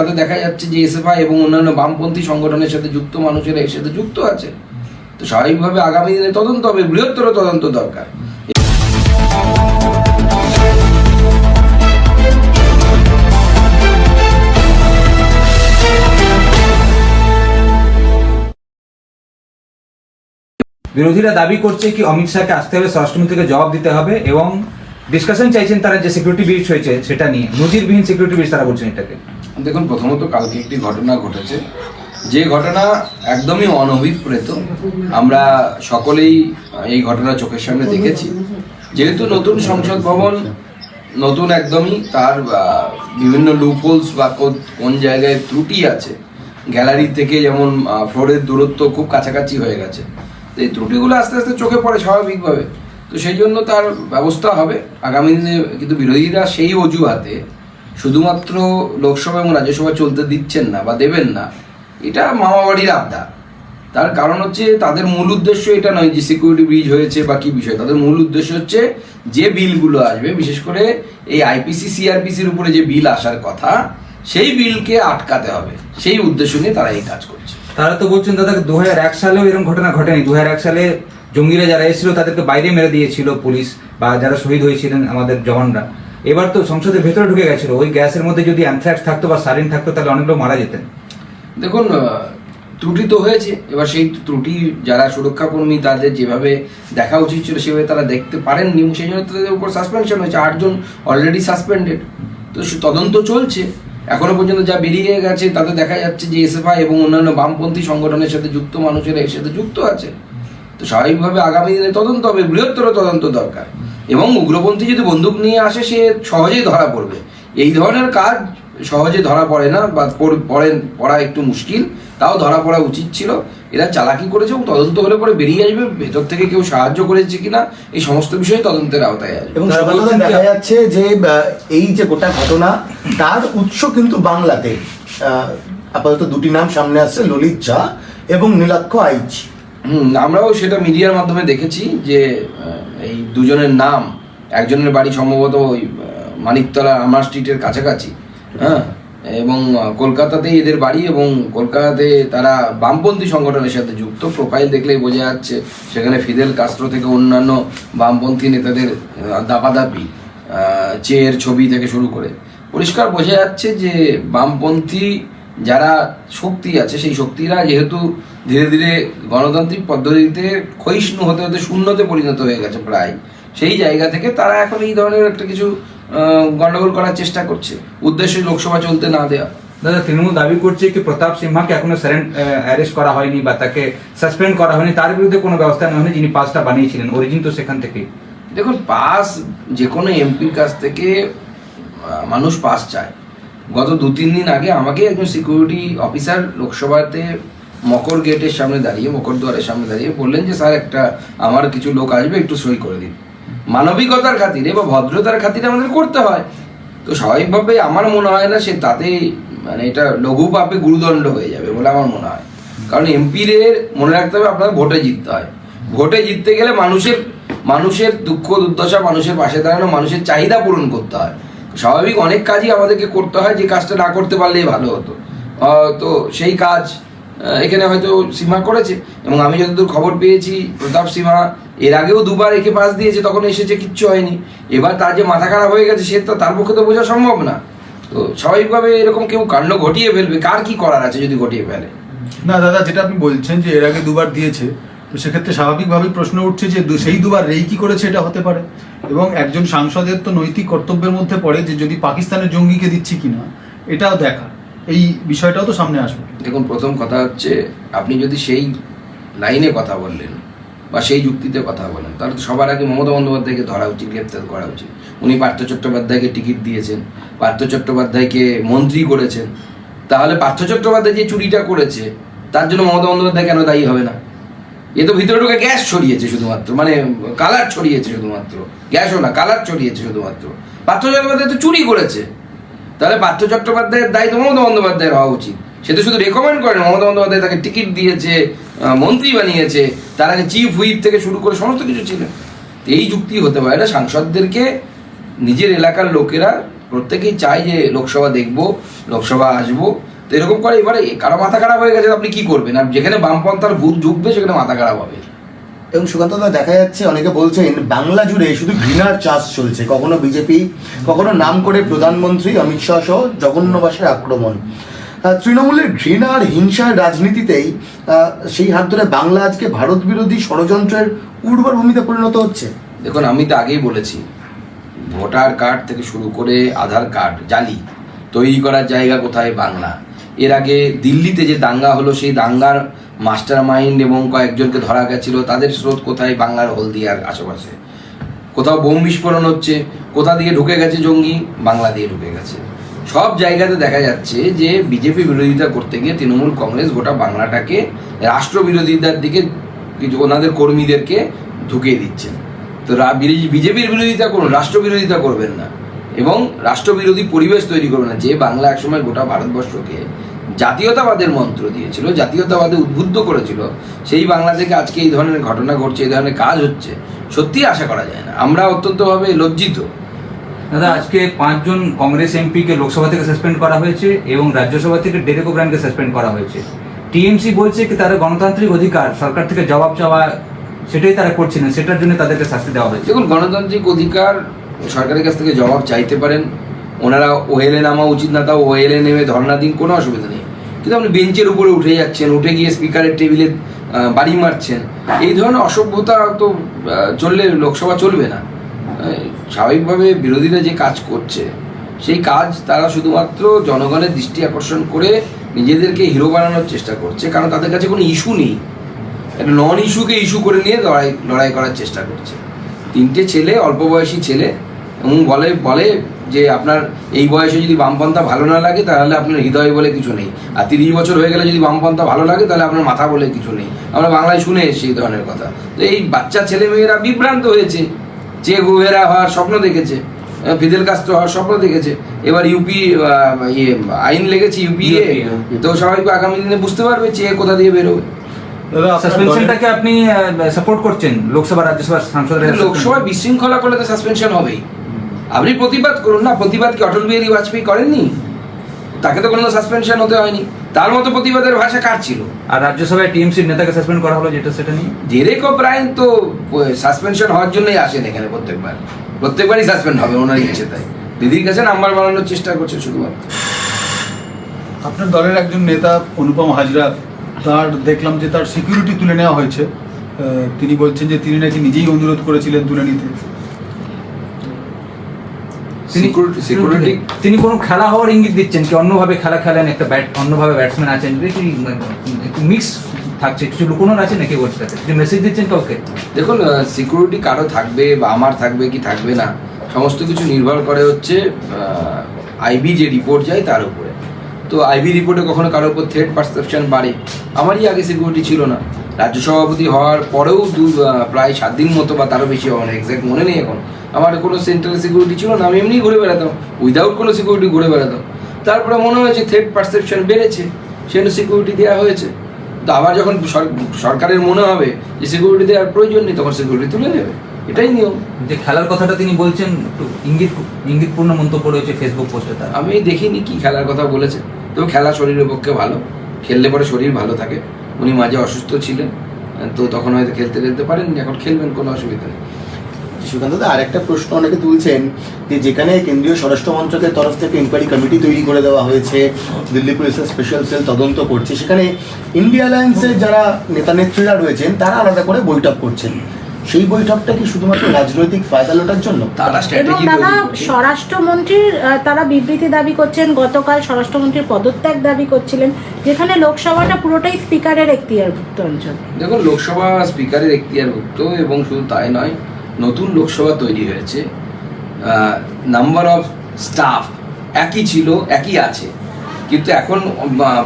তাতে দেখা যাচ্ছে যে এসএফআই এবং অন্যান্য বামপন্থী সংগঠনের সাথে যুক্ত মানুষেরা এর সাথে যুক্ত আছে। তো স্বাভাবিকভাবে আগামী দিনে তদন্ত হবে, বৃহত্তর তদন্ত দরকার। বিরোধীরা দাবি করছে কি অমিত শাহকে আসতে হবে, স্বরাষ্ট্রমন্ত্রীকে জবাব দিতে হবে এবং ডিসকাশন চাইছেন তারা যে সিকিউরিটি ব্রিজ হয়েছে সেটা নিয়ে। নজিরবিহীন সিকিউরিটি ব্রিজ তারা বলছেন এটাকে। দেখুন, প্রথমত কালকে একটি ঘটনা ঘটেছে। যে ঘটনা একদমই অনভিপ্রেত। আমরা সকলেই এই ঘটনা চোখের সামনে দেখেছি। যেহেতু নতুন সংসদ ভবন, নতুন একদমই তার বিভিন্ন লুপহোলস বা কোন জায়গায় ত্রুটি আছে। গ্যালারি থেকে যেমন ফ্লোরের দূরত্ব খুব কাছাকাছি হয়ে গেছে। তো এই ত্রুটিগুলো আস্তে আস্তে চোখে পড়ে স্বাভাবিকভাবে। তো সেই জন্য তার ব্যবস্থা হবে। আগামী দিনে কিন্তু বিরোধীরা সেই অজুহাতে শুধুমাত্র লোকসভা এবং রাজ্যসভা চলতে দিচ্ছেন না বা দেবেন না, এটা মামাবাড়ির আবদা। তার কারণ হচ্ছে তাদের মূল উদ্দেশ্য এটা নয় যে সিকিউরিটি ব্রিজ হয়েছে বা কি বিষয়, তাদের মূল উদ্দেশ্য হচ্ছে যে বিলগুলো আসবে, বিশেষ করে এই আইপিসি সিআরপিসির উপরে যে বিল আসার কথা, সেই বিলকে আটকাতে হবে। সেই উদ্দেশ্য নিয়ে তারা এই কাজ করছে। তারা তো বলছেন, দাদা দু এক সালেও এরকম ঘটনা ঘটেনি। দু এক সালে জঙ্গিরা যারা এসেছিল, তাদেরকে বাইরে মেরে দিয়েছিল পুলিশ বা যারা শহীদ হয়েছিলেন আমাদের জওয়ানরা। এবার তো সংসদের ভেতরে ঢুকে গেছিল। ওই গ্যাসের মধ্যে যদি অ্যানথ্রাক্স থাকতো বা সারিন থাকতো, তাহলে অনেক লোক মারা যেতেন। দেখুন ত্রুটি তো হয়েছে। এবার সেই ত্রুটি যারা সুরক্ষাকর্মী, তাদের যেভাবে দেখা উচিত ছিল, সেভাবে তারা দেখতে পারেননি। সেই জন্য তাদের উপর সাসপেনশন হয়েছে। আটজন অলরেডি সাসপেন্ডেড তো তদন্ত চলছে। এখনও পর্যন্ত যা বেরিয়ে গেছে, তাতে দেখা যাচ্ছে যে এসএফআই এবং অন্যান্য বামপন্থী সংগঠনের সাথে যুক্ত মানুষেরা এর সাথে যুক্ত আছে। তো স্বাভাবিকভাবে আগামী দিনে তদন্ত হবে। বৃহত্তর তদন্ত দরকার। এবং উগ্রপন্থী যদি বন্দুক নিয়ে আসে সে সহজেই ধরা পড়বে। এই ধরনের কাজ সহজে ধরা পড়ে না বা পড়- পড়েন পড়া একটু মুশকিল তাও ধরা পড়া উচিত ছিল। এরা চালাকি করেছে এবং তদন্ত হলে পরে বেরিয়ে আসবে। ভেতর থেকে কেউ সাহায্য করেছে কিনা এই সমস্ত বিষয়ে তদন্তের আওতায় আসবে। এবং দেখা যাচ্ছে যে এই যে গোটা ঘটনা তার উৎস কিন্তু বাংলাতে। আপাতত দুটি নাম সামনে আসছে ললিত ঝা এবং নীলাক্ষ আইচ। হুম আমরাও সেটা মিডিয়ার মাধ্যমে দেখেছি যে এই দুজনের নাম, একজনের বাড়ি সম্ভবত ওই মানিকতলা আমার স্ট্রিটের কাছাকাছি হ্যাঁ? এবং কলকাতাতেই এদের বাড়ি এবং কলকাতাতে তারা বামপন্থী সংগঠনের সাথে যুক্ত। প্রোফাইল দেখলেই বোঝা যাচ্ছে সেখানে ফিদেল কাস্ত্র থেকে অন্যান্য বামপন্থী নেতাদের দাপাদাপি চেয়ের ছবি থেকে শুরু করে। পরিষ্কার বোঝা যাচ্ছে যে বামপন্থী যারা শক্তি আছে, সেই শক্তিরা যেহেতু ধীরে ধীরে গণতান্ত্রিক পদ্ধতিতে ক্ষয়িষ্ণু হতে হতে শূন্যতে পরিণত হয়ে গেছে প্রায়। সেই জায়গা থেকে তারা এখন এই ধরনের একটা কিছু গন্ডগোল করার চেষ্টা করছে। উদ্দেশ্য লোকসভা চলতে না দেওয়া। দাদা তৃণমূল দাবি করছে কি প্রতাপ সিনহাকে এখনও অ্যারেস্ট করা হয়নি বা তাকে সাসপেন্ড করা হয়নি। তার বিরুদ্ধে কোনো ব্যবস্থা নেওয়া হয়নি যিনি পাসটা বানিয়েছিলেন। অরিজিন তো সেখান থেকেই দেখুন পাস যে কোনো এমপির কাছ থেকে মানুষ পাস চায়। গত দু তিন দিন আগে আমাকে একজন সিকিউরিটি অফিসার লোকসভাতে মকর গেটের সামনে দাঁড়িয়ে, মকর দুয়ারের সামনে দাঁড়িয়ে বললেন যে, স্যার, একটা আমার কিছু লোক আসবে, একটু সই করে দিন। মানবিকতার খাতিরে বা ভদ্রতার খাতিরে আমাদের করতে হয়। তো স্বাভাবিকভাবে আমার মনে হয় না সে তাতে মানে এটা লঘু পাপে গুরুদণ্ড হয়ে যাবে বলে আমার মনে হয়। কারণ এমপিদের মনে রাখতে হবে, আপনার ভোটে জিততে হয়। ভোটে জিততে গেলে মানুষের মানুষের দুঃখ, দুর্দশা, মানুষের পাশে দাঁড়ানো, মানুষের চাহিদা পূরণ করতে হয়। স্বাভাবিক অনেক কাজই আমাদেরকে করতে হয়, যে কাজটা না করতে পারলেই ভালো হতো। তো সেই কাজ এখানে হয়তো সীমা করেছে। এবং আমি যতদূর খবর পেয়েছি, প্রতাপ সীমা এর আগেও দুবার একে পাস দিয়েছে, তখন এসেছে, কিচ্ছু হয়নি। এবার তার যে মাথা খারাপ হয়ে গেছে, সে তো তার পক্ষে তো বোঝা সম্ভব না। তো স্বাভাবিকভাবে এরকম কেউ কাণ্ড ঘটিয়ে ফেলবে, কার কি করার আছে যদি ঘটিয়ে ফেলে? না, দাদা, যেটা আপনি বলছেন যে এর আগে দুবার দিয়েছে, তো সেক্ষেত্রে স্বাভাবিকভাবেই প্রশ্ন উঠছে যে সেই দুবার রেই কি করেছে, এটা হতে পারে। এবং একজন সাংসদের তো নৈতিক কর্তব্যের মধ্যে পড়ে যে যদি পাকিস্তানের জঙ্গিকে দিচ্ছি কিনা, এটাও দেখা। এই বিষয়টাও তো সামনে আসবে। দেখুন, প্রথম কথা হচ্ছে, আপনি যদি সেই লাইনে কথা বললেন বা সেই যুক্তিতে কথা বলেন, তাহলে সবার আগে মমতা বন্দ্যোপাধ্যায়কে ধরা উচিত, গ্রেপ্তার করা উচিত। উনি পার্থ চট্টোপাধ্যায়কে টিকিট দিয়েছেন, পার্থ চট্টোপাধ্যায়কে মন্ত্রী করেছেন। তাহলে পার্থ চট্টোপাধ্যায় যে চুরিটা করেছে, তার জন্য মমতা বন্দ্যোপাধ্যায় কেন দায়ী হবে না? এ তো ভিতরে ঢুকে গ্যাস ছড়িয়েছে শুধুমাত্র মানে কালার ছড়িয়েছে শুধুমাত্র। গ্যাসও না, কালার ছড়িয়েছে শুধুমাত্র। পার্থ চট্টোপাধ্যায় তো চুরি করেছে। তাহলে পার্থ চট্টোপাধ্যায়ের দায়িত্ব মমতা বন্দ্যোপাধ্যায়ের হওয়া উচিত। সে তো শুধু রেকমেন্ড করেন মমতা বন্দ্যোপাধ্যায় তাকে টিকিট দিয়েছে মন্ত্রী বানিয়েছে, তার আগে চিফ হুইপ থেকে শুরু করে সমস্ত কিছু ছিল। এই যুক্তি হতে পারে না, সাংসদদেরকে নিজের এলাকার লোকেরা প্রত্যেকেই চায় যে লোকসভা দেখব, লোকসভা আসব। তো এরকম করে এবারে কারও মাথা খারাপ হয়ে গেছে, আপনি কি করবেন? আর যেখানে বামপন্থার ভূত ঢুকবে, সেখানে মাথা খারাপ হবে। এবং সুকান্ত দা দেখা যাচ্ছে অনেকে বলছেন, বাংলা জুড়ে শুধু ঘৃণার চাষ চলছে। কখনো বিজেপি, কখনো নাম করে প্রধানমন্ত্রী অমিত শাহ সহ জঘন্যবাসের আক্রমণ। তৃণমূলের ঘৃণার হিংসার রাজনীতিতেই সেই হাত ধরে বাংলা আজকে ভারত বিরোধী ষড়যন্ত্রের উর্বর ভূমিতে পরিণত হচ্ছে। দেখুন, আমি তো আগেই বলেছি, ভোটার কার্ড থেকে শুরু করে আধার কার্ড, জালি, তৈরি করার জায়গা কোথায়? বাংলা। এর আগে দিল্লিতে যে দাঙ্গা হলো, সেই দাঙ্গার মাস্টার মাইন্ড এবং কয়েকজনকে ধরা গেছিল, তাদের স্রোত কোথায়? বাংলার হলদিয়ার আশেপাশে। কোথাও বোম বিস্ফোরণ হচ্ছে, কোথা দিয়ে ঢুকে গেছে জঙ্গি? বাংলা দিয়ে ঢুকে গেছে। সব জায়গাতে দেখা যাচ্ছে যে বিজেপি বিরোধিতা করতে গিয়ে তৃণমূল কংগ্রেস গোটা বাংলাটাকে রাষ্ট্রবিরোধিতার দিকে, ওনাদের কর্মীদেরকে ঢুকিয়ে দিচ্ছেন তো বিজেপির বিরোধিতা করুন, রাষ্ট্রবিরোধিতা করবেন না। এবং রাষ্ট্রবিরোধী পরিবেশ তৈরি করবে না যে বাংলা একসময় গোটা ভারতবর্ষকে জাতীয়তাবাদের মন্ত্র দিয়েছিল জাতীয়তাবাদে উদ্বুদ্ধ করেছিল সেই বাংলা থেকে আজকে এই ধরনের ঘটনা ঘটছে এই ধরনের কাজ হচ্ছে সত্যি আশা করা যায় না। আমরা অত্যন্তভাবে লজ্জিত। দাদা আজকে পাঁচজন কংগ্রেস এমপিকে লোকসভা থেকে সাসপেন্ড করা হয়েছে এবং রাজ্যসভা থেকে ডেরেক ওব্রায়নকে সাসপেন্ড করা হয়েছে। টিএমসি বলছে কি তারা গণতান্ত্রিক অধিকার সরকার থেকে জবাব চাওয়া সেটাই তারা করছে না সেটার জন্য তাদেরকে শাস্তি দেওয়া হয়েছে। দেখুন গণতান্ত্রিক অধিকার সরকারের কাছ থেকে জবাব চাইতে পারেন। ওনারা ওয়েলে নামা উচিত না তাও ওয়েলে নেমে ধর্ণা দিন, কোনো অসুবিধা নেই। কিন্তু আপনি বেঞ্চের উপরে উঠে যাচ্ছেন, উঠে গিয়ে স্পিকারের টেবিলে বাড়ি মারছেন। এই ধরনের অসভ্যতা তো চললে লোকসভা চলবে না। স্বাভাবিকভাবে বিরোধীরা যে কাজ করছে, সেই কাজ তারা শুধুমাত্র জনগণের দৃষ্টি আকর্ষণ করে নিজেদেরকে হিরো বানানোর চেষ্টা করছে, কারণ তাদের কাছে কোনো ইস্যু নেই। একটা নন ইস্যুকে ইস্যু করে নিয়ে লড়াই লড়াই করার চেষ্টা করছে। তিনটে ছেলে, অল্প বয়সী ছেলে এবং বলে বলে যে আপনার এই বয়সে যদি বামপন্থা ভালো না লাগে তাহলে আপনার হৃদয় বলে কিছু নেই। আর তিরিশ বছর হয়ে গেলে যদি বামপন্থা ভালো লাগে তাহলে আপনার মাথা বলে কিছু নেই। আমরা বাংলায় শুনে এসেছি এই ধরনের কথা। তো এই বাচ্চা ছেলে মেয়েরা বিভ্রান্ত হয়েছে। চে গুহেরা হওয়ার স্বপ্ন দেখেছে ফিদেল কাস্ট্রো হওয়ার স্বপ্ন দেখেছে। এবার ইউপি ইয়ে আইন লেগেছে ইউপিএ। তো সবাই আগামী দিনে বুঝতে পারবে চে কোথা দিয়ে বেরোবে। সাসপেনশনটাকে আপনি সাপোর্ট করছেন লোকসভা রাজ্যসভা সাংসদের লোকসভায় বিশৃঙ্খলা করলে তো সাসপেনশন হবেই। আপনি প্রতিবাদ করুন না প্রতিবাদ কি অটল বিহারী বাজপেয়ী করেননি? তাকে তো কোনো সাসপেনশন হতে হয়নি। তার মতো প্রতিবাদের ভাষা কার ছিল? আর রাজ্যসভায় টিএমসির নেতাকে সাসপেন্ড করা হলো যেটা সেটা নিয়ে? ডেরেক ব্রায়ন তো সাসপেনশন হওয়ার জন্যই আসেন এখানে প্রত্যেকবার। প্রত্যেকবারই সাসপেন্ড হবে ওনার ইচ্ছে তাই দিদির কাছে নাম্বার বানানোর চেষ্টা করছে শুধুমাত্র। আপনার দলের একজন নেতা অনুপম হাজরা তার দেখলাম যে তার সিকিউরিটি তুলে নেওয়া হয়েছে। তিনি বলছেন যে তিনি নাকি নিজেই অনুরোধ করেছিলেন তুলে নিতে তিনি কোনো খেলা হওয়ার ইঙ্গিত দিচ্ছেন কি? অন্যভাবে খেলা খেলেন একটা ব্যাট অন্যভাবে ব্যাটসম্যান আছেন কি একটু মিক্স থাকছে? কিছু লুকোনোর আছে নাকি ওর সাথে যে মেসেজ দিচ্ছেন কাউকে? দেখুন সিকিউরিটি কারও থাকবে বা আমার থাকবে কি থাকবে না সমস্ত কিছু নির্ভর করে হচ্ছে আইবি যে রিপোর্ট যায় তার উপরে। তো আইবি রিপোর্টে কখনো কারোর উপর থ্রেড পারসেপশন বাড়ে? আমারই আগে সিকিউরিটি ছিল না। রাজ্য সভাপতি হওয়ার পরেও দু প্রায় সাত দিন মতো বা তারও বেশি হবে না এক্স্যাক্ট মনে নেই এখন। আমার কোনো সেন্ট্রাল সিকিউরিটি ছিল না আমি এমনি ঘুরে বেড়াতাম উইদাউট কোনো সিকিউরিটি ঘুরে বেড়াতাম। তারপরে মনে হয়েছে থ্রেড পারসেপশন বেড়েছে সেজন্য সিকিউরিটি দেওয়া হয়েছে। তো আবার যখন সরকারের মনে হবে যে সিকিউরিটি দেওয়ার প্রয়োজন নেই তখন সিকিউরিটি তুলে নেবে। এটাই নিয়ম। যে খেলার কথাটা তিনি বলছেন একটু ইঙ্গিত ইঙ্গিতপূর্ণ মন্তব্য রয়েছে ফেসবুক পোস্টে তার। আমি দেখিনি কি খেলার কথা বলেছে তবে খেলা শরীরের পক্ষে ভালো খেললে পরে শরীর ভালো থাকে। উনি মাঝে অসুস্থ ছিলেন তো তখন হয়তো খেলতে খেলতে পারেন এখন খেলবেন কোনো অসুবিধা নেই। সুকান্ত দা আরেকটা প্রশ্ন অনেকে তুলছেন যে যেখানে কেন্দ্রীয় স্বরাষ্ট্র মন্ত্রকের তরফ থেকে ইনকোয়ারি কমিটি তৈরি করে দেওয়া হয়েছে দিল্লি পুলিশের স্পেশাল সেল তদন্ত করছে সেখানে ইন্ডিয়া অ্যালায়েন্সের যারা নেতা নেত্রীরা রয়েছেন তারা আলাদা করে বৈঠক করছেন। সেই বৈঠকটা কি শুধুমাত্র রাজনৈতিক ফায়দা লোটার জন্য? দাদা স্বরাষ্ট্রমন্ত্রীর তারা বিবৃতি দাবি করছেন গতকাল স্বরাষ্ট্রমন্ত্রীর পদত্যাগ দাবি করছিলেন যেখানে লোকসভাটা পুরোটাই স্পিকারের এখতিয়ারভুক্ত অঞ্চল। দেখুন লোকসভা স্পিকারের এখতিয়ারভুক্ত এবং শুধু তাই নয় নতুন লোকসভা তৈরি হয়েছে। নাম্বার অফ স্টাফ একই ছিল, একই আছে। কিন্তু এখন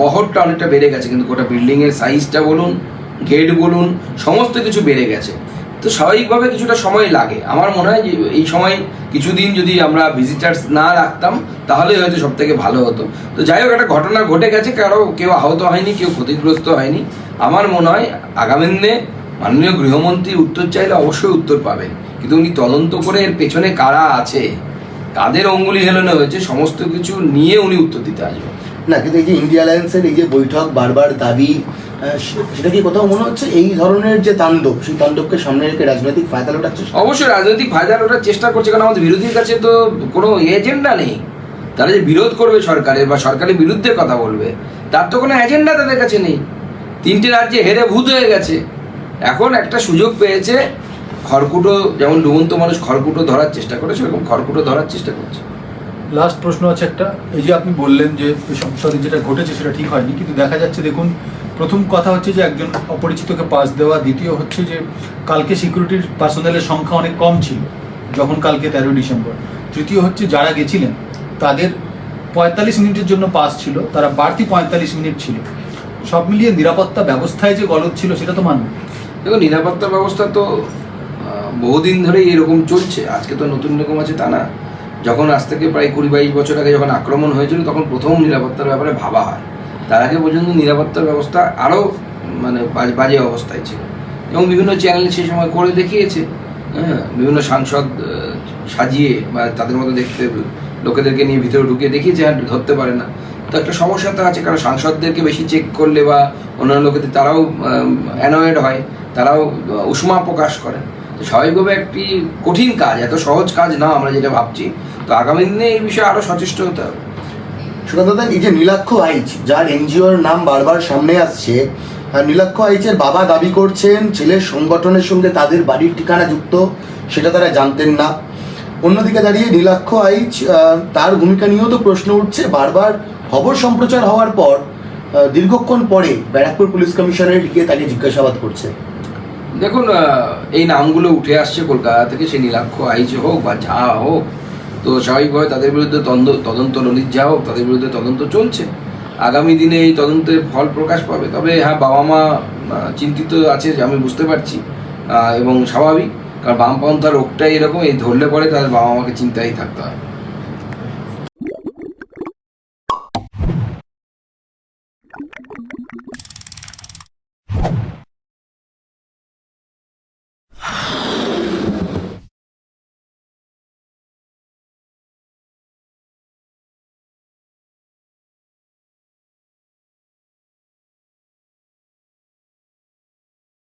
বহরটা অনেকটা বেড়ে গেছে, কিন্তু গোটা বিল্ডিংয়ের সাইজটা বলুন গেট বলুন, সমস্ত কিছু বেড়ে গেছে। তো স্বাভাবিকভাবে কিছুটা সময় লাগে। আমার মনে হয় যে এই সময় কিছুদিন যদি আমরা ভিজিটার্স না রাখতাম, তাহলে হয়তো সব থেকে ভালো হতো। তো যাই হোক, একটা ঘটনা ঘটে গেছে, কারও কেউ আহত হয়নি, কেউ ক্ষতিগ্রস্ত হয়নি। আমার মনে হয় আগামী দিনে মাননীয় গৃহমন্ত্রী উত্তর চাইলে অবশ্যই উত্তর পাবেন কিন্তু উনি তদন্ত করে এর পেছনে কারা আছে কাদের অঙ্গুলি হেলনে হয়েছে সমস্ত কিছু নিয়ে উনি উত্তর দিতে আসবেন। না কিন্তু এই যে ইন্ডিয়া অ্যালায়েন্সের এই যে বৈঠক বারবার দাবি সেটা কি কোথাও মনে হচ্ছে? এই ধরনের যে তাণ্ডব সেই তাণ্ডবকে সামনে রেখে রাজনৈতিক ফায়দা লোটার চেষ্টা? অবশ্যই রাজনৈতিক ফায়দা ওঠার চেষ্টা করছে কারণ আমাদের বিরোধীর কাছে তো কোনো এজেন্ডা নেই। তারা যে বিরোধ করবে সরকারের বা সরকারের বিরুদ্ধে কথা বলবে তার তো কোনো এজেন্ডা তাদের কাছে নেই। তিনটে রাজ্যে হেরে ভূত হয়ে গেছে। এখন একটা সুযোগ পেয়েছে, খড়কুটো, যেমন ডুবন্ত মানুষ খড়কুটো ধরার চেষ্টা করে, সেরকম খড়কুটো ধরার চেষ্টা করছে। লাস্ট প্রশ্ন আছে একটা, এই যে আপনি বললেন যে সংসদে যেটা ঘটেছে সেটা ঠিক হয়নি, কিন্তু দেখা যাচ্ছে দেখুন, প্রথম কথা হচ্ছে যে একজন অপরিচিতকে পাস দেওয়া, দ্বিতীয় হচ্ছে যে কালকে সিকিউরিটির পার্সোনালের সংখ্যা অনেক কম ছিল, যখন কালকে তেরোই ডিসেম্বর। তৃতীয় হচ্ছে যারা গেছিলেন, তাদের পঁয়তাল্লিশ মিনিটের জন্য পাস ছিল, তারা বাড়তি পঁয়তাল্লিশ মিনিট ছিল। সব মিলিয়ে নিরাপত্তা ব্যবস্থায় যে গলদ ছিল, সেটা তো মানবে দেখো নিরাপত্তা ব্যবস্থা তো বহুদিন ধরেই এরকম চলছে। আজকে তো নতুন রকম আছে তা না। যখন আজ থেকে প্রায় কুড়ি বাইশ বছর আগে যখন আক্রমণ হয়েছিল, তখন প্রথম নিরাপত্তার ব্যাপারে ভাবা হয়। তার আগে পর্যন্ত নিরাপত্তার ব্যবস্থা আরও মানে বাজে- অবস্থায় ছিল। এবং বিভিন্ন চ্যানেল সেই সময় করে দেখিয়েছে। হ্যাঁ বিভিন্ন সাংসদ সাজিয়ে বা তাদের মতো দেখতে, লোকেদেরকে নিয়ে ভিতরে ঢুকিয়ে দেখিয়েছে, আর ধরতে পারে না। তো একটা সমস্যা তো আছে, কারণ সাংসদদেরকে বেশি চেক করলে বা অন্যান্য লোকেদের, তারাও অ্যানয়েড হয়। তারাও উষ্মা প্রকাশ করেন। তো স্বাভাবিকভাবে একটি কঠিন কাজ, এত সহজ কাজ না আমরা যেটা ভাবছি। তো আগামী দিনে এই বিষয়ে আরও সচেষ্ট হতে হবে। দা, এই যে নীলাক্ষ আইচ, যার এনজিওর নাম বারবার সামনে আসছে নীলাক্ষ আইচের বাবা দাবি করছেন, ছেলের সংগঠনের সঙ্গে তাদের বাড়ির ঠিকানা যুক্ত, সেটা তারা জানতেন না। অন্যদিকে দাঁড়িয়ে নীলাক্ষ আইচ তার ভূমিকা নিয়েও তো প্রশ্ন উঠছে। বারবার খবর সম্প্রচার হওয়ার পর দীর্ঘক্ষণ পরে ব্যারাকপুর পুলিশ কমিশনারেট গিয়ে তাকে জিজ্ঞাসাবাদ করছে। দেখুন এই নামগুলো উঠে আসছে কলকাতা থেকে সে নীলাক্ষ আইজ হোক বা যা হোক, তো স্বাভাবিকভাবে তাদের বিরুদ্ধে তদন্ত তদন্ত ললিত যা হোক, তাদের বিরুদ্ধে তদন্ত চলছে। আগামী দিনে এই তদন্তের ফল প্রকাশ পাবে। তবে হ্যাঁ বাবা মা চিন্তিত আছে, আমি বুঝতে পারছি এবং স্বাভাবিক, কারণ বামপন্থা রোগটাই এরকম, এই ধরলে পরে তাদের বাবা মাকে চিন্তায় থাকতে হয়।